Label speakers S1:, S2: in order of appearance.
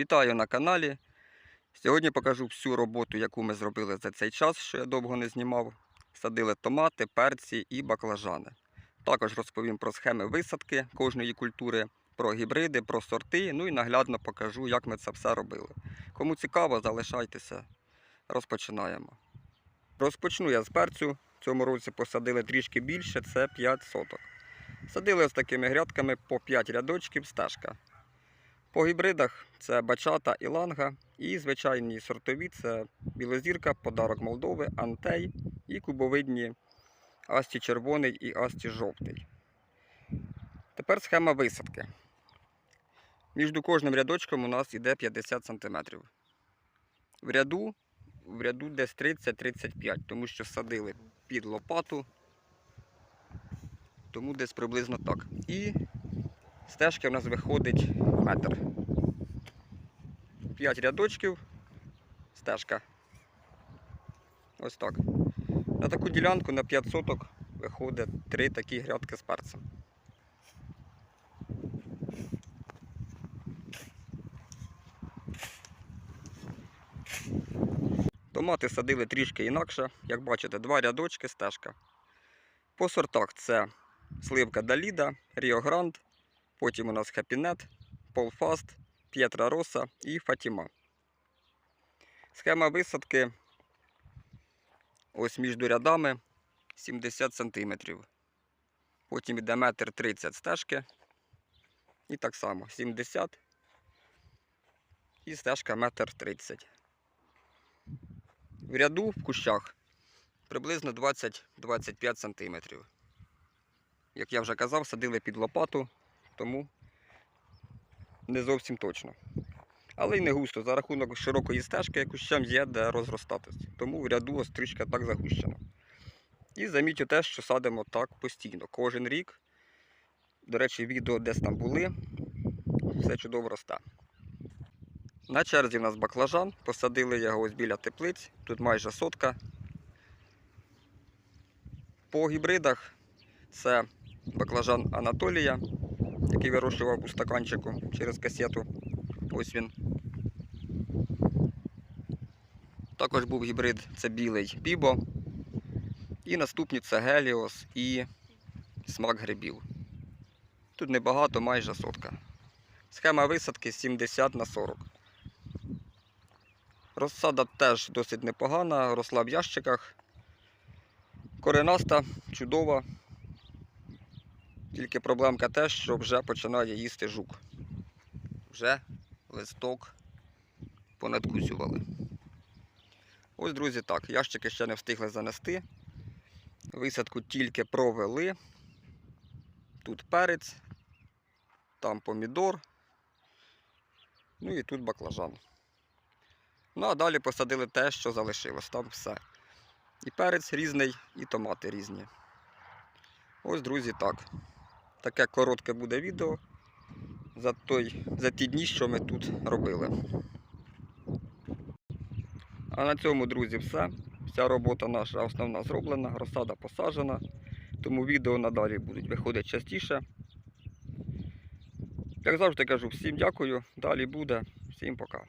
S1: Вітаю на каналі. Сьогодні покажу всю роботу, яку ми зробили за цей час, що я довго не знімав. Садили томати, перці і баклажани. Також розповім про схеми висадки кожної культури, про гібриди, про сорти, ну і наглядно покажу, як ми це все робили. Кому цікаво, залишайтеся. Розпочинаємо. Розпочну я з перцю. В цьому році посадили трішки більше, це 5 соток. Садили ось такими грядками по 5 рядочків стежка. По гібридах це бачата і ланга, і звичайні сортові це білозірка, подарок Молдови, антей і кубовидні асті червоний і асті жовтий. Тепер схема висадки. Між кожним рядочком у нас йде 50 см. В ряду, в ряду десь 30-35, тому що садили під лопату, тому десь приблизно так. І стежки в нас виходить метр. 5 рядочків, стежка. Ось так. На таку ділянку на 5 соток виходить 3 такі грядки з перцем. Томати садили трішки інакше. Як бачите, два рядочки стежка. По сортах це сливка Даліда, Ріо Гранд, потім у нас Хепінет, Полфаст, П'єтра Роса і Фатіма. Схема висадки ось між рядами 70 см. Потім йде метр 30 стежки. І так само 70 і стежка метр 30. В ряду в кущах приблизно 20-25 см. Як я вже казав, садили під лопату, тому не зовсім точно. Але й не густо. За рахунок широкої стежки кущам є де розростатись. Тому в ряду ось трішки так загущено. І замітьте те, що садимо так постійно. Кожен рік. До речі, відео десь там були. Все чудово росте. На черзі в нас баклажан. Посадили його ось біля теплиць. Тут майже сотка. По гібридах це баклажан Анатолія, який вирощував у стаканчику через касету. Ось він. Також був гібрид, це білий Бібо. І наступні це Геліос і смак грибів. Тут небагато, майже сотка. Схема висадки 70 на 40. Розсада теж досить непогана, росла в ящиках. Коренаста, чудова. Тільки проблемка те, що вже починає їсти жук. Вже листок понадкусювали. Ось, друзі, так, ящики ще не встигли занести. Висадку тільки провели. Тут перець, там помідор. Ну і тут баклажан. Ну а далі посадили те, що залишилось. Там все. І перець різний, і томати різні. Ось, друзі, так. Таке коротке буде відео за, той, за ті дні, що ми тут робили. А на цьому, друзі, все. Вся робота наша основна зроблена, розсада посаджена. Тому відео надалі будуть виходити частіше. Як завжди кажу, всім дякую. Далі буде. Всім пока.